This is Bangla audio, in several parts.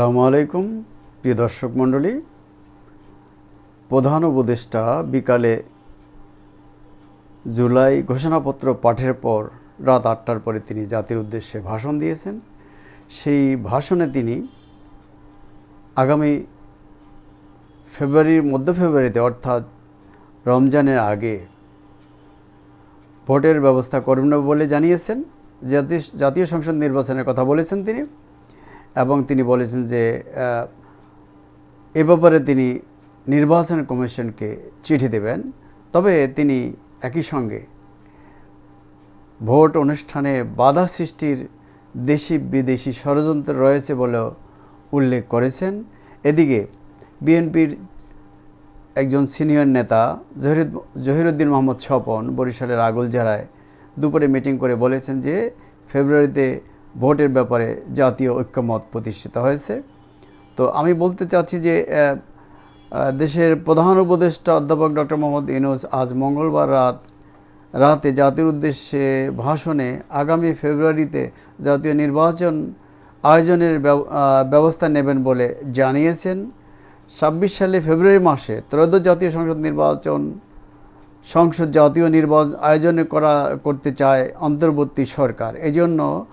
আসসালামু আলাইকুম, প্রিয় দর্শক মণ্ডলী। প্রধান উপদেষ্টা বিকালে জুলাই ঘোষণাপত্র পাঠের পর রাত আটটার পরে তিনি জাতির উদ্দেশ্যে ভাষণ দিয়েছেন। সেই ভাষণে তিনি আগামী ফেব্রুয়ারির মধ্য ফেব্রুয়ারিতে, অর্থাৎ রমজানের আগে ভোটের ব্যবস্থা করবেন বলে জানিয়েছেন। জাতীয় সংসদ নির্বাচনের কথা বলেছেন তিনি। এবং তিনি বলেছেন যে এ ব্যাপারে তিনি নির্বাচন কমিশনকে চিঠি দেবেন। তবে তিনি একই সঙ্গে ভোট অনুষ্ঠানে বাধা সৃষ্টির দেশি বিদেশি ষড়যন্ত্র রয়েছে বলেও উল্লেখ করেছেন। এদিকে বিএনপির একজন সিনিয়র নেতা জহিরুদ, জহিরুদ্দিন মোহাম্মদ স্বপন বরিশালের আগলঝাড়ায় দুপুরে মিটিং করে বলেছেন যে, ফেব্রুয়ারিতে ভোটের ব্যাপারে জাতীয় ঐক্যমত প্রতিষ্ঠিত হয়েছে। তো আমি বলতে চাচ্ছি যে দেশের প্রধান উপদেষ্টা অধ্যাপক ডক্টর মোহাম্মদ ইনুস আজ মঙ্গলবার রাত, রাতে জাতির উদ্দেশ্যে ভাষণে আগামী ফেব্রুয়ারিতে জাতীয় নির্বাচন আয়োজনের ব্যব- ব্যবস্থা নেবেন বলে জানিয়েছেন। ছাব্বিশ সালে ফেব্রুয়ারি মাসে ত্রয়োদশ জাতীয় সংসদ নির্বাচন, সংসদ জাতীয় নির্বাচন আয়োজনে করা, করতে চায় অন্তর্বর্তী সরকার। এজন্য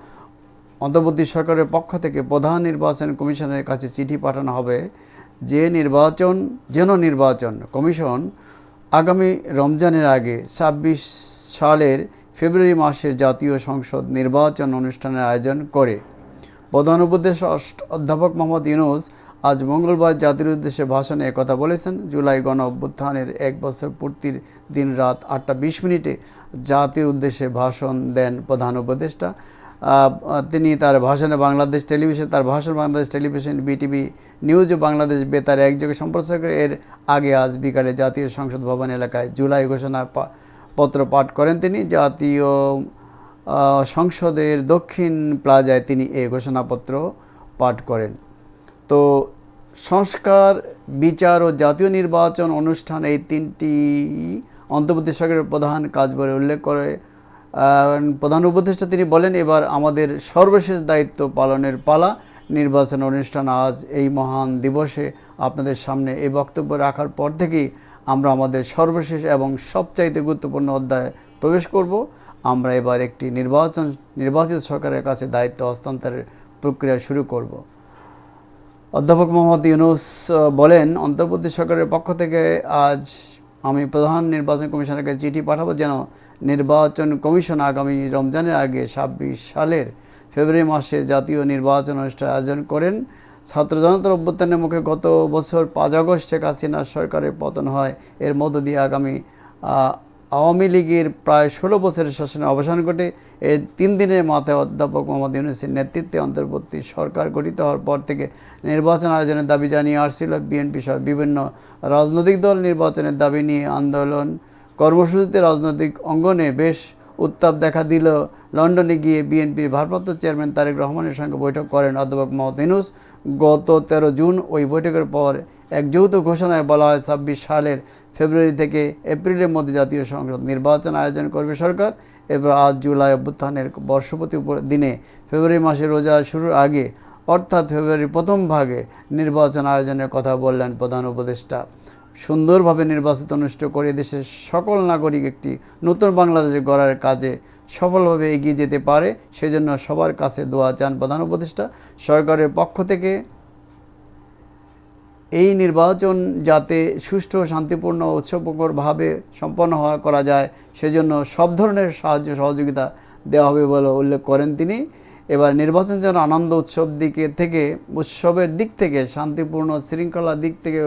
অন্তর্বর্তী সরকারের পক্ষ থেকে প্রধান নির্বাচন কমিশনের কাছে চিঠি পাঠানো হবে যে নির্বাচন, যেন নির্বাচন কমিশন আগামী রমজানের আগে ছাব্বিশ সালের ফেব্রুয়ারি মাসের জাতীয় সংসদ নির্বাচন অনুষ্ঠানের আয়োজন করে। প্রধান অষ্ট- অধ্যাপক মোহাম্মদ ইউনুস আজ মঙ্গলবার জাতির উদ্দেশ্যে ভাষণে একথা বলেছেন। জুলাই গণ অভ্যুত্থানের এক বছর পূর্তির দিন রাত আটটা বিশ মিনিটে জাতির উদ্দেশ্যে ভাষণ দেন প্রধান উপদেষ্টা। তিনি তার ভাষণে বাংলাদেশ টেলিভিশন, তার ভাষণ Bangladesh television, BTV news Bangladesh বেতার একযোগে সম্প্রচার করে এর আগে আজ বিকালে জাতীয় সংসদ ভবন এলাকায় জুলাই ঘোষণা পত্র পাঠ করেন তিনি। জাতীয় সংসদের দক্ষিণ প্লাজায় তিনি এই ঘোষণাপত্র পাঠ করেন। তো সংস্কার, বিচার ও জাতীয় নির্বাচন অনুষ্ঠান এই তিনটি অন্তর্বর্তী সরকারের প্রধান কাজ বলে উল্লেখ করে প্রধান উপদেষ্টা তিনি বলেন, এবার আমাদের সর্বশেষ দায়িত্ব পালনের পালা। নির্বাচন অনুষ্ঠান আজ এই মহান দিবসে আপনাদের সামনে এই বক্তব্য রাখার পর থেকেই আমরা আমাদের সর্বশেষ এবং সবচাইতে গুরুত্বপূর্ণ অধ্যায়ে প্রবেশ করব। আমরা এবার একটি নির্বাচন, নির্বাচিত সরকারের কাছে দায়িত্ব হস্তান্তরের প্রক্রিয়া শুরু করব। অধ্যাপক মোহাম্মদ ইউনুস বলেন, অন্তর্বর্তী সরকারের পক্ষ থেকে আজ আমি প্রধান নির্বাচন কমিশনারকে চিঠি পাঠাবো যেন নির্বাচন কমিশন আগামী রমজানের আগে ছাব্বিশ সালের ফেব্রুয়ারি মাসে জাতীয় নির্বাচন অনুষ্ঠান আয়োজন করেন। ছাত্র জনতার অভ্যুত্থানের মুখে গত বছর পাঁচ আগস্ট শেখ হাসিনার সরকারের পতন হয়। এর মধ্য দিয়ে আগামী আওয়ামী লীগের প্রায় ষোলো বছরের শাসনের অবসান ঘটে। এর তিন দিনের মাথায় অধ্যাপক মোহাম্মদ ইউনুসের নেতৃত্বে অন্তর্বর্তী সরকার গঠিত হওয়ার পর থেকে নির্বাচন আয়োজনের দাবি জানিয়ে আসছিল বিএনপি সহ বিভিন্ন রাজনৈতিক দল নির্বাচনের দাবি নিয়ে আন্দোলন কর্মসূচিতে রাজনৈতিক অঙ্গনে বেশ উত্তাপ দেখা দিল। লন্ডনে গিয়ে বিএনপির ভারপ্রাপ্ত চেয়ারম্যান তারেক রহমানের সঙ্গে বৈঠক করেন অধ্যাপক মোহাম্মদ ইউনুস। গত তেরো জুন ওই বৈঠকের পর এক যৌথ ঘোষণায় বলা হয় ছাব্বিশ সালের ফেব্রুয়ারি থেকে এপ্রিলের মধ্যে জাতীয় সংসদ নির্বাচন আয়োজন করবে সরকার। এবার আজ জুলাই অভ্যুত্থানের বর্ষপতি দিনে ফেব্রুয়ারি মাসে রোজা শুরুর আগে, অর্থাৎ ফেব্রুয়ারির প্রথম ভাগে নির্বাচন আয়োজনের কথা বললেন প্রধান উপদেষ্টা। সুন্দরভাবে নির্বাচিত অনুষ্ঠিত করে দেশের সকল নাগরিক একটি নতুন বাংলাদেশ গড়ার কাজে সফলভাবে এগিয়ে যেতে পারে, সেজন্য সবার কাছে দোয়া চান প্রধান উপদেষ্টা। সরকারের পক্ষ থেকে এই নির্বাচন যাতে সুষ্ঠু, শান্তিপূর্ণ ও উৎসবমুখরভাবে সম্পন্ন হওয়া, করা যায়, সেজন্য সব ধরনের সাহায্য, সহযোগিতা দেওয়া হবে বলে উল্লেখ করেন তিনি। এবার নির্বাচন যেন আনন্দ উৎসব দিকে থেকে, উৎসবের দিক থেকে, শান্তিপূর্ণ, শৃঙ্খলার দিক থেকে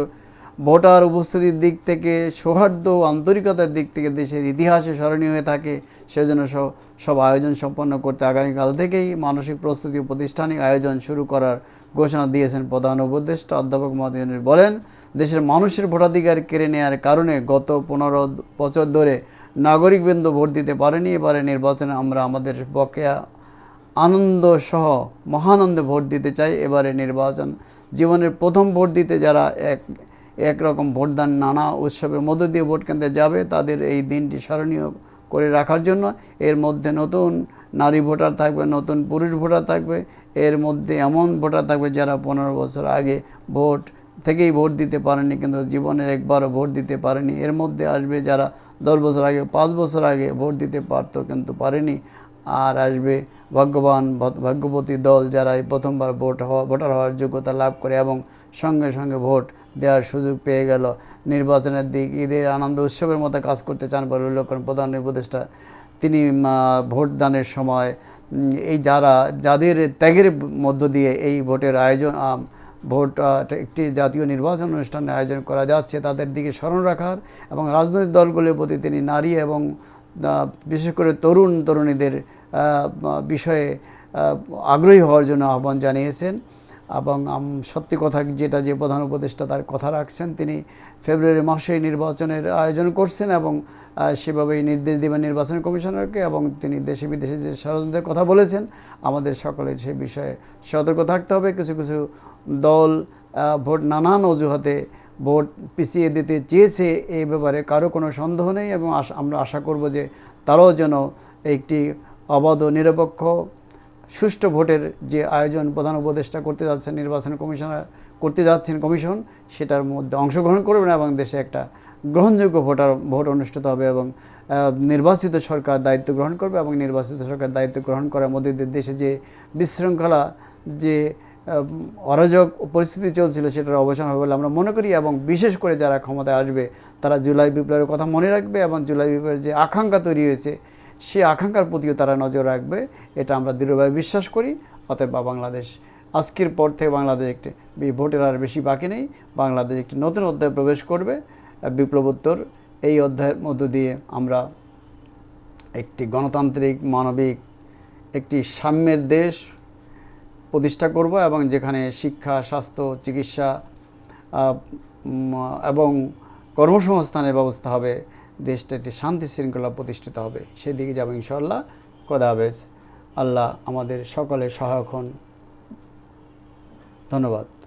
ভোটার উপস্থিতির দিক থেকে সৌহার্দ্য আন্তরিকতার দিক থেকে দেশের ইতিহাসে স্মরণীয় হয়ে থাকে। সেজন্য সব আয়োজন সম্পন্ন করতে আগামীকাল থেকেই মানসিক প্রস্তুতি ও প্রাতিষ্ঠানিক আয়োজন শুরু করার ঘোষণা দিয়েছেন প্রধান উপদেষ্টা অধ্যাপক মহাদিনের বলেন, দেশের মানুষের ভোটাধিকার কেড়ে নেওয়ার কারণে গত পনেরো বছর ধরে নাগরিকবৃন্দ ভোট দিতে পারেনি। এবারে নির্বাচনে আমরা আমাদের বকেয়া আনন্দ সহ মহানন্দে ভোট দিতে চাই। এবারে নির্বাচন জীবনের প্রথম ভোট দিতে যারা এক একরকম ভোটদান নানা উৎসবের মধ্য দিয়ে ভোট কেন্দ্রে যাবে তাদের এই দিনটি স্মরণীয় করে রাখার জন্য। এর মধ্যে নতুন নারী ভোটার থাকবে, নতুন পুরুষ ভোটার থাকবে। এর মধ্যে এমন ভোটার থাকবে যারা পনেরো বছর আগে ভোট থেকেই ভোট দিতে পারেনি কিন্তু জীবনের একবারও ভোট দিতে পারেনি। এর মধ্যে আসবে যারা দশ বছর আগে, পাঁচ বছর আগে ভোট দিতে পারতো কিন্তু পারেনি। আর আসবে ভাগ্যবান ভাগ্যবতী দল যারা এই প্রথমবার ভোট হওয়া ভোটার হওয়ার যোগ্যতা লাভ করে এবং সঙ্গে সঙ্গে ভোট দেওয়ার সুযোগ পেয়ে গেল। নির্বাচনের দিক ঈদের আনন্দ উৎসবের মতো কাজ করতে চান বলে উল্লেখ করেন প্রধান উপদেষ্টা। তিনি উম, আহ, ভোট দানের সময় এই যারা যাদের ত্যাগের মধ্য দিয়ে এই ভোটের আয়োজন ভোট একটি জাতীয় নির্বাচন অনুষ্ঠানের আয়োজন করা যাচ্ছে তাদের দিকে স্মরণ রাখার এবং রাজনৈতিক দলগুলির প্রতি তিনি নারী এবং বিশেষ করে তরুণ তরুণীদের বিষয়ে আগ্রহী হওয়ার জন্য আহ্বান জানিয়েছেন এবং সত্যি কথা যেটা যে প্রধান উপদেষ্টা তার কথা রাখছেন, তিনি ফেব্রুয়ারি মাসে নির্বাচনের আয়োজন করছেন এবং সেভাবেই নির্দেশ দেবেন নির্বাচন কমিশনারকে এবং তিনি দেশে বিদেশে যে ষড়যন্ত্রের কথা বলেছেন, আমাদের সকলের সে বিষয়ে সতর্ক থাকতে হবে। কিছু কিছু দল ভোট, নানান অজুহাতে ভোট পিছিয়ে দিতে চেয়েছে এই ব্যাপারে কারও কোনো সন্দেহ নেই এবং আমরা আশা করব যে তারাও যেন একটি অবাধ ও নিরপেক্ষ সুষ্ঠু ভোটের যে আয়োজন প্রধান উপদেষ্টা করতে যাচ্ছেন, নির্বাচন কমিশনার করতে যাচ্ছেন কমিশন, সেটার মধ্যে অংশগ্রহণ করবেন এবং দেশে একটা গ্রহণযোগ্য ভোটার, ভোট অনুষ্ঠিত হবে এবং নির্বাচিত সরকার দায়িত্ব গ্রহণ করবে এবং নির্বাচিত সরকার দায়িত্ব গ্রহণ করার মধ্যে দেশে যে বিশৃঙ্খলা, যে অরাজক পরিস্থিতি চলছিল সেটার অবসান হবে বলে আমরা মনে করি এবং বিশেষ করে যারা ক্ষমতায় আসবে, তারা জুলাই বিপ্লবের কথা মনে রাখবে এবং জুলাই বিপ্লবের যে আকাঙ্ক্ষা তৈরি হয়েছে সেই আকাঙ্ক্ষার প্রতিও তারা নজর রাখবে। এটা আমরা দৃঢ়ভাবে বিশ্বাস করি। অতএব বাংলাদেশ আজকের পর থেকে বাংলাদেশ একটি ভোটের আর বেশি বাকি নেই। বাংলাদেশ একটি নতুন অধ্যায়ে প্রবেশ করবে। বিপ্লবোত্তর এই অধ্যায়ের মধ্য দিয়ে আমরা একটি গণতান্ত্রিক, মানবিক, একটি সাম্যের দেশ প্রতিষ্ঠা করব এবং যেখানে শিক্ষা, স্বাস্থ্য, চিকিৎসা এবং কর্মসংস্থানের ব্যবস্থা হবে। দেশটা একটি শান্তি শৃঙ্খলা প্রতিষ্ঠিত হবে। সেদিকে যাব ইনশাল্লাহ কদাবেজ আল্লাহ আমাদের সকলের সহায়ক হন। ধন্যবাদ।